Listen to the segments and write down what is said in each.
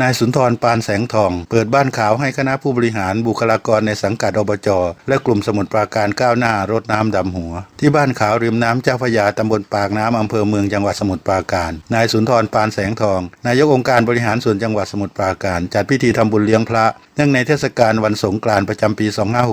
นายสุนทรปานแสงทอง เปิดบ้านขาวให้คณะผู้บริหารบุคลากรในสังกัดอบจ และกลุ่มสมุทรปราการก้าวหน้ารดน้ำดำหัว ที่บ้านขาวริมน้ำเจ้าพระยาตำบลปากน้ำอำเภอเมืองจังหวัดสมุทรปราการ นายสุนทรปานแสงทอง นายกองค์การบริหารส่วนจังหวัดสมุทรปราการ จัดพิธีทำบุญเลี้ยงพระเนื่องในเทศกาลวันสงกรานต์ประจำปี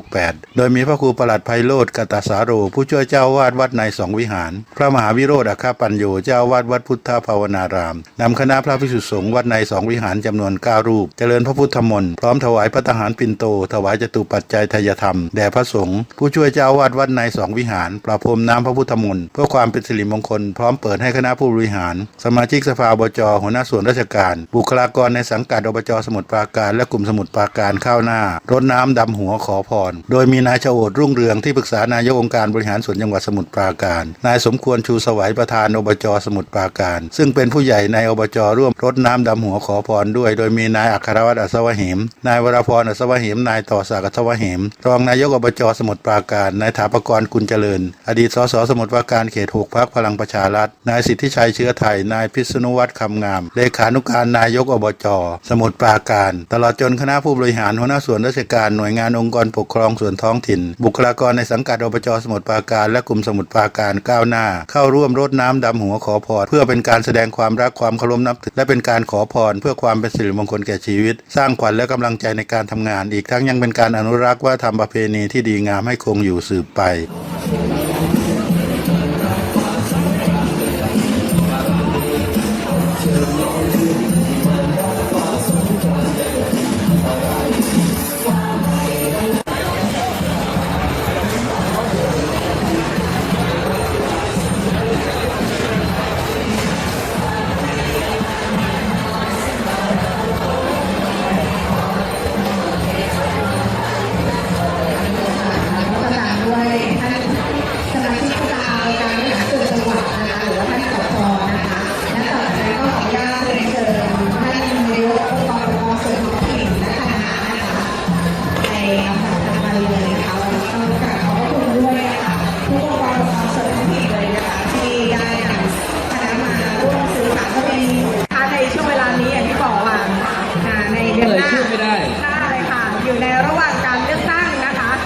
2568 โดยมีพระครูประหลัดไพโรธกตาสาโร ผู้ช่วยเจ้าวาดวัดในสองวิหาร พระมหาวิโรธอัคคปัญโยเจ้าวาดวัดพุทธภาวนารามนำคณะพระภิกษุสงฆ์วัดในสองวิหารจำนวน 9 รูป เจริญพระพุทธมนต์พร้อมถวายพระทหารปิ่นโต ถวายจตุปัจจัยทายธรรมแด่พระสงฆ์ผู้ช่วยเจ้าวาดวัดในสองวิหาร ประพรมน้ำพระพุทธมนต์เพื่อความเป็นสิริมงคล พร้อมเปิดให้คณะผู้บริหาร สมาชิกสภาอบจหัวหน้าส่วนราชการ บุคลากรในสังกัดอบจสมุทรปราการและกลุ่มสมุทรปราการข้าวหน้ารดน้ำดำหัวขอพร โดยมีนายชโอดรุ่งเรืองที่ปรึกษานายกองค์การบริหารส่วนจังหวัดสมุทรปราการ นายสมควรชูสวัยประธานอบจสมุทรปราการ ซึ่งเป็นผู้ใหญ่ในอบจร่วมรดน้ำดำหัวขอพรด้วยโดยมีนายอัครวัตรอัศวเหม นายวรพรอัศวเหม นายต่อศักดิ์อัศวเหม รองนายกอบจสมุทรปราการ นายถาปกรกุลเจริญ อดีตสสสมุทรปราการเขตหกพักพลังประชารัฐ นายสิทธิชัยเชื้อไทย นายพิษณุวัฒน์คำงาม เลขานุการนายกอบจ สมุทรปราการ ตลอดจนคณะผู้บริหารหัวหน้าส่วนราชการหน่วยงานองค์กรปกครองส่วนท้องถิ่น บุคลากรในสังกัดอบจสมุทรปราการ และกลุ่มสมุทรปราการก้าวหน้า เข้าร่วมรดน้ำดำหัวขอพรเพื่อเป็นการแสดงความรักความเคารพนับถือและเป็นการขอพรเพื่อความเป็นสิริมงคลแก่ชีวิต สร้างขวัญและกำลังใจในการทำงาน อีกทั้งยังเป็นการอนุรักษ์ว่าทำประเพณีที่ดีงามให้คงอยู่สืบไป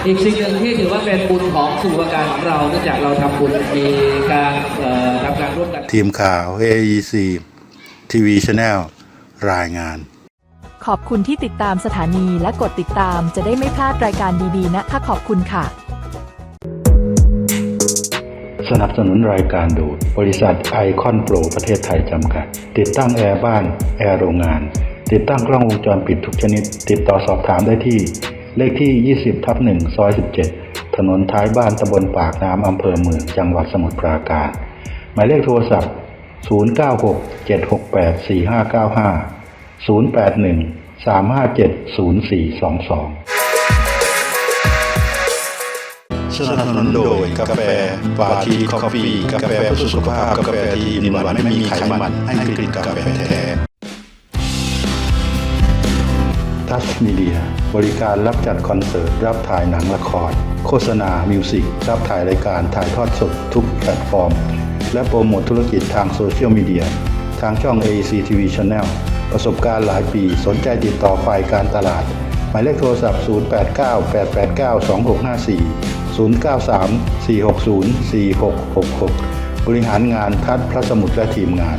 อีกสิ่งหนึ่งที่ถือว่าเป็นบุญของสู่ประการของเราเนื่องจากเราทำบุญมีการเอ่อทำการร่วมกัน ทีมข่าว AEC TV Channel รายงาน ขอบคุณที่ติดตามสถานีและกดติดตามจะได้ไม่พลาดรายการดีๆ นะคะขอบคุณค่ะ สนับสนุนรายการโดยบริษัทไอคอนโปรประเทศไทยจำกัด ติดตั้งแอร์บ้าน แอร์โรงงาน ติดตั้งกล้องวงจรปิดทุกชนิด ติดต่อสอบถามได้ที่ เลขที่ 20 ทับ1ซอย 17 ถนนท้ายบ้านตำบลปากน้ำอำเภอเมือง จังหวัดสมุทรปราการ หมายเลขโทรศัพท์ 096 768 4595 081 357 0422 สนับสนุนโดยกาแฟฟาทีคอฟฟี่ กาแฟเพื่อสุขภาพ กาแฟที่มีหวานไม่มีไขมัน ให้กลิ่นกาแฟแท้ ทัชมีเดียบริการรับจัดคอนเสิร์ต รับถ่ายหนังละคร โฆษณา มิวสิก รับถ่ายรายการถ่ายทอดสดทุกแพลตฟอร์ม และโปรโมทธุรกิจทางโซเชียลมีเดีย ทางช่อง AEC TV Channel ประสบการณ์หลายปี สนใจติดต่อฝ่ายการตลาด หมายเลขโทรศัพท์ 0898892654 093 460 4666 บริหารงานทัดพระสมุทรและทีมงาน